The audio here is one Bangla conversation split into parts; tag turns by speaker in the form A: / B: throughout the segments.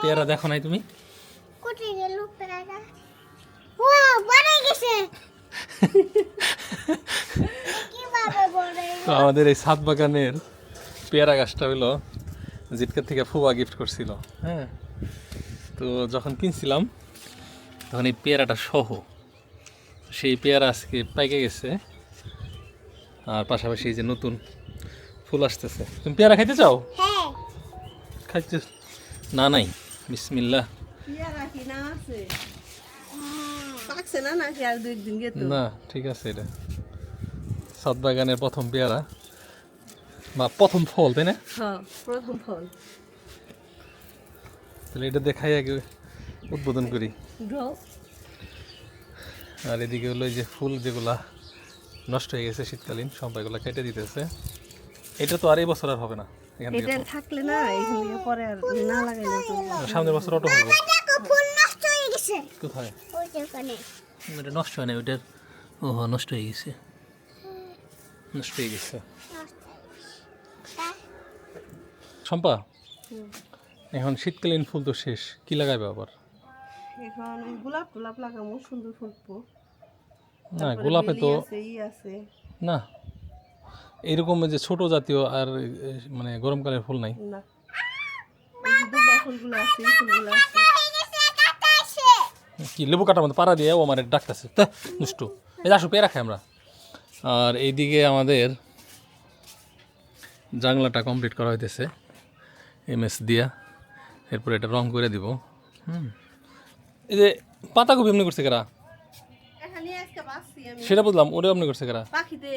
A: পেয়ারা দেখো নাই তুমি?
B: কোথায় গেল পেয়ারা। ওয়াও বড় গেছে।
A: তো আমাদের এই সাত বাগানের পেয়ারা গাছটা হলো জিটকার থেকে ফুবা গিফট করছিল হ্যাঁ? তো যখন কিনছিলাম তখন এই পেয়ারাটা সহ। সেই পেয়ারা আজকে পাইকে গেছে আর পাশাপাশি এই যে নতুন ফুল আসতেছে। তুমি পেয়ারা খাইতে চাও?
B: হ্যাঁ।
A: খাইতে না নাই। বিসমিল্লাহ
C: না না
A: ঠিক আছে এটা। সাত বাগানের প্রথম পেয়ারা। বা প্রথম ফল তাই না?
C: হ্যাঁ প্রথম ফল।
A: তাহলে এটা দেখাই আগে উদ্বোধন করি। আর এদিকে হলো যে ফুল যেগুলা নষ্ট হয়ে গেছে শীতকালীন সম্পাগুলো কেটে দিতেছে। এটা তো আর এই বছর আর হবে না।
C: এটা থাকলে না এখান থেকে পরে আর না লাগাইলে
A: সামনের বছর অটো হবে।
B: ফুল নষ্ট হয়ে গেছে।
A: কোথায়? নষ্ট হয় না ওইটার ও হ্যাঁ, নষ্ট হয়ে গেছে। নষ্ট হয়ে গেছে। শম্পা এখন শীতকালীন ফুল তো শেষ কি লাগাইবে আবার?
C: এখন গোলাপ গোলাপ লাগাবো সুন্দর ফুটবো।
A: না গোলাপে তো
C: আছে।
A: না এইরকম যে ছোট জাতীয় আর মানে গরমকালের ফুল নাই।
C: না। ওই যে দুর্বা ফুলগুলো আছে ফুলগুলো আছে।
A: কি লেবু কাটার মতো পাড়া দিয়ে ও আমার ডাকতেছে। তা দুষ্টু। এই আসো পেয়ে রাখি আমরা। আর এইদিকে আমাদের জানলাটা কমপ্লিট করা হইতেছে। এমএস দিয়া। এরপর এটা রং করে দিব। হুম। এই যে পাতাকপি এমনি করছে কারা? সেটা বুঝলাম ওটা এমনি করছে কারা?
C: পাখিতে।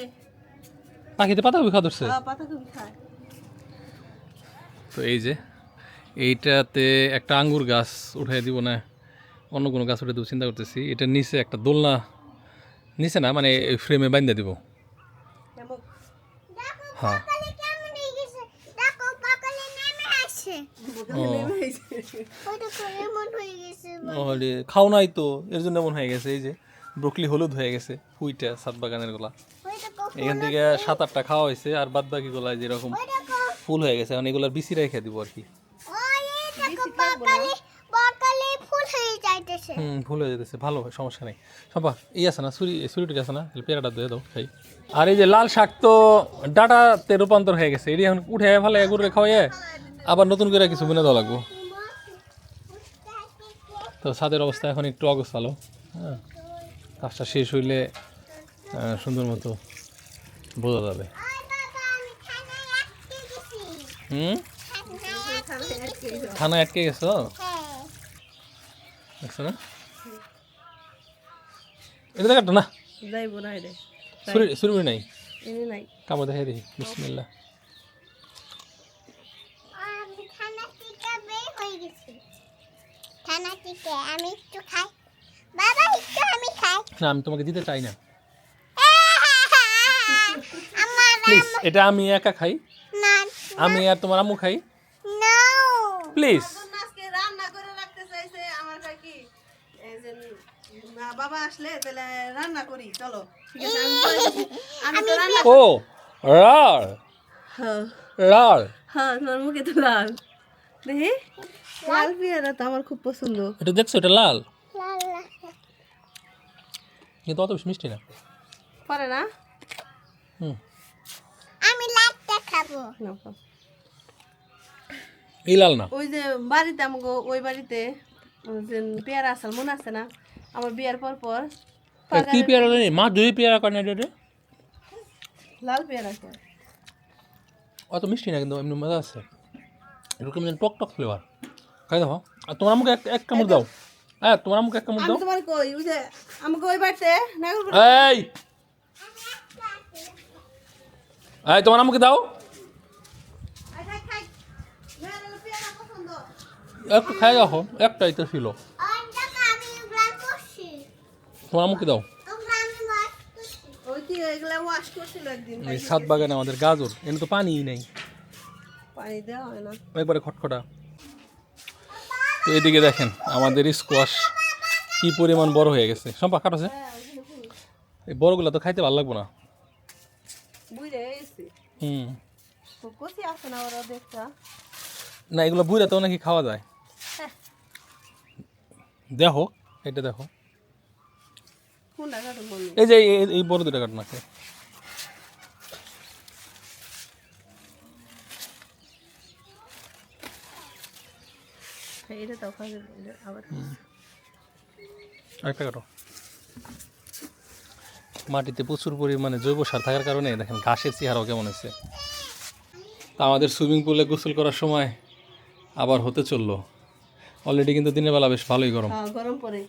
A: পাখিতে পাতাকপি খাওয়া ধরছে?
C: খায়।
A: তো এই যে এইটাতে একটা আঙ্গুর গাছ উঠাই দিব না অন্য কোনো গাছ উঠে দেবো চিন্তা করতেছি। এটার নিচে একটা দোলনা নিচে না মানে ফ্রেমে বাইন্দা দিব। হ্যাঁ খাও নাই তো এর জন্য এমন হয়ে গেছে এই যে ব্রকলি হলুদ হয়ে গেছে হুইটা সাত বাগানের গোলা। এখান থেকে সাত আটটা খাওয়া হয়েছে আর বাদ বাকি গোলা যেরকম ফুল হয়ে গেছে এখন এগুলোর বিচি রেখে দিব আর কি।
B: হয়ে
A: হুম ভুল হয়ে যেতেছে ভালো সমস্যা নেই। সম্পা এই আছে না সুরি সুরিটি আছে না? পেয়ারাটা দিয়ে দাও খাই। আর এই যে লাল শাক তো ডাটাতে রূপান্তর হয়ে গেছে এটি এখন উঠে ভালো এগুলো খাওয়াইয়ে আবার নতুন করে কিছু বুনে দেওয়া লাগবো। তো ছাদের অবস্থা এখন একটু অগোছালো হ্যাঁ। কাজটা শেষ হইলে সুন্দর মতো বোঝা যাবে। হুম?
B: আটকে
A: খানা আটকে গেছো?
B: হ্যাঁ
A: দেখছ না? এটা দেখাতো না?
C: যাইবো না রে
A: সুরি সুরি নাই?
C: এনে নাই।
A: কামড় দেখাই দেখি। বিসমিল্লাহ।
B: আমি খানা থেকে বের হয়ে গেছি খানা থেকে আমি একটু খাই। বাবা একটু আমি খাই।
A: না আমি তোমাকে দিতে চাই না
B: আমার
A: প্লিজ এটা আমি একা খাই।
B: না
A: আমি আর তোমার আম্মু খাই।
B: নো
A: প্লিজ
C: বাবা আসলে তাহলে রান্না করি চলো। ঠিক আছে আমি করে তো রান্না
A: ও রার।
C: হ্যাঁ।
A: রার।
C: হ্যাঁ তোমার মুখে তো লাল। দেখি। লাল পেয়ারা তো আমার খুব পছন্দ।
A: এটা দেখছ এটা লাল। কিন্তু অত বেশি মিষ্টি না।
C: পারে না?
A: হুম।
B: খাব
C: নাও খাও।
A: এই না?
C: ওই যে বাড়িতে আমাকে ওই বাড়িতে যে পেয়ারা আসাল মনে আছে না? আমার বিয়ার পর পর
A: কি পেয়ারা নেই মা দুই পেয়ারা করে না এটা
C: লাল পেয়ারা কে
A: অত মিষ্টি না কিন্তু এমনি মজা আছে। এরকম যেন টক টক ফ্লেভার খাই দেখো। আর তোমার আমাকে এক এক কামড় দাও। হ্যাঁ তোমার আমাকে এক কামড়
C: আমি
A: দাও।
C: তোমার কই? ওই যে আমাকে ওই বাড়িতে
A: এই! এই তোমার আমাকে দাও। একটু খাই দেখো একটাই তো ছিল। তোমার আমাকে দাও। এই সাত বাগানে আমাদের গাজর এনে তো পানিই নেই।
C: হয়
A: একবারে খটখটা। তো এদিকে দেখেন আমাদের স্কোয়াশ কি পরিমাণ বড় হয়ে গেছে। সম্পা কাটাছে এই বড়গুলো তো খাইতে ভালো লাগবো না। হুম।
C: না
A: এগুলো বুড়াতেও নাকি খাওয়া যায়। দেখো এটা দেখো। এই যে এই- বড় দুটা কাট নাকি আরেকটা কাটো। মাটিতে প্রচুর পরিমাণে জৈব সার থাকার কারণে দেখেন ঘাসের চেহারাও কেমন হয়েছে। তা আমাদের সুইমিং পুলে গোসল করার সময় আবার হতে চলল। অলরেডি কিন্তু দিনের বেলা বেশ ভালোই গরম।
C: হ্যাঁ গরম পরে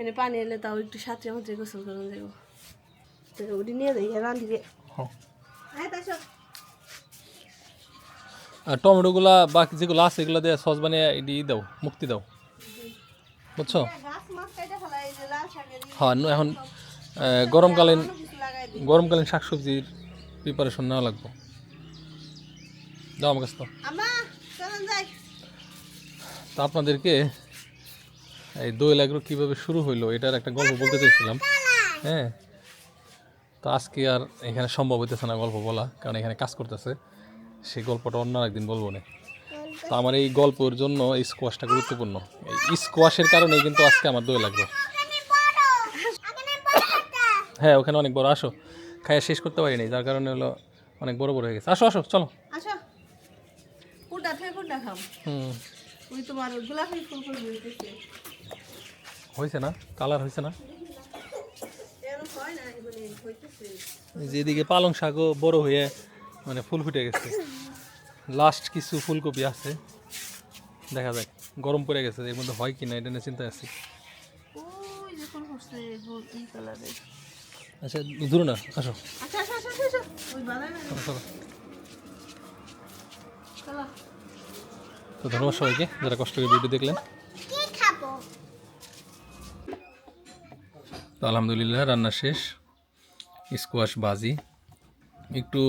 C: এনে পানি এলে তাও একটু সাঁতরে মাত্রে গোসল করুন যাব। তো ওটি নিয়ে যাই
A: হ্যাঁ। আর টমেটোগুলা বাকি যেগুলো আছে এগুলো দিয়ে সস বানিয়ে এটি দাও মুক্তি দাও। বুঝছ?
C: গাছ মাছ কাইটা ফেলা এই যে লাল শাকের ই,
A: হ্যাঁ এখন গরমকালীন গরমকালীন শাকসবজির প্রিপারেশন নেওয়া লাগবে। দাও আমার কাছে তো তা আপনাদেরকে এই দই লাগল কীভাবে শুরু হইল এটার একটা গল্প বলতে চাইছিলাম। হ্যাঁ? তো আজকে আর এখানে সম্ভব হইতেছে না গল্প বলা কারণ এখানে কাজ করতেছে। সেই গল্পটা অন্য একদিন বলব না। তো আমার এই গল্পের জন্য এই স্কোয়াশটা গুরুত্বপূর্ণ। এই স্কোয়াশের কারণেই কিন্তু আজকে আমার দই লাগবে হ্যাঁ ওখানে অনেক বড় আসো। খাইয়া শেষ করতে পারিনি যার কারণে হলো অনেক বড় বড় হয়ে গেছে। আসো আসো চলো। হুম।
C: ওই তোমার গোলাপি ফুল ফুল
A: হয়েছে না? কালার হয়েছে না?
C: এরকম না হইতেছে।
A: এই যে এদিকে পালং শাকও বড় হয়ে মানে ফুল ফুটে গেছে। লাস্ট কিছু ফুলকপি আছে। দেখা যাক গরম পড়ে গেছে এর মধ্যে হয় কি না এটা নিয়ে চিন্তায় আছি। আচ্ছা দূর না আসো।
C: আচ্ছা আচ্ছা আচ্ছা ওই
A: চলো। চলো। তো ধন্যবাদ সবাইকে যারা কষ্ট করে ভিডিও দেখলেন। তো আলহামদুলিল্লাহ, রান্না শেষ। স্কোয়াশ বাজি একটু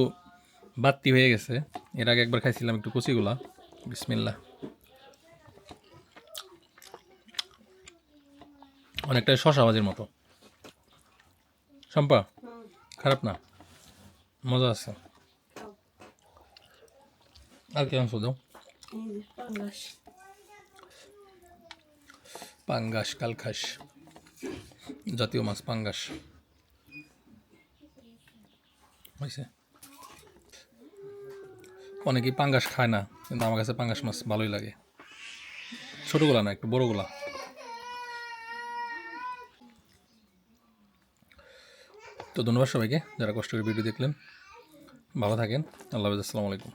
A: বাত্তি হয়ে গেছে। এর আগে একবার খাইছিলাম একটু কচিগুলা। বিসমিল্লা অনেকটাই শশা বাজির মতো। শম্পা, খারাপ না? মজা আছে। আর কেমন শুধু
C: পাঙ্গাস।
A: পাঙ্গাস, কালখাস, জাতীয় মাছ পাঙ্গাস। হয়েছে অনেকেই পাঙ্গাস খায় না, কিন্তু আমার কাছে পাঙ্গাস মাছ ভালোই লাগে। ছোটোগুলা না, একটু বড়গুলা। তো ধন্যবাদ সবাইকে, যারা কষ্ট করে ভিডিও দেখলেন। ভালো থাকেন, আল্লাহ হাফেজ, আসসালামু আলাইকুম।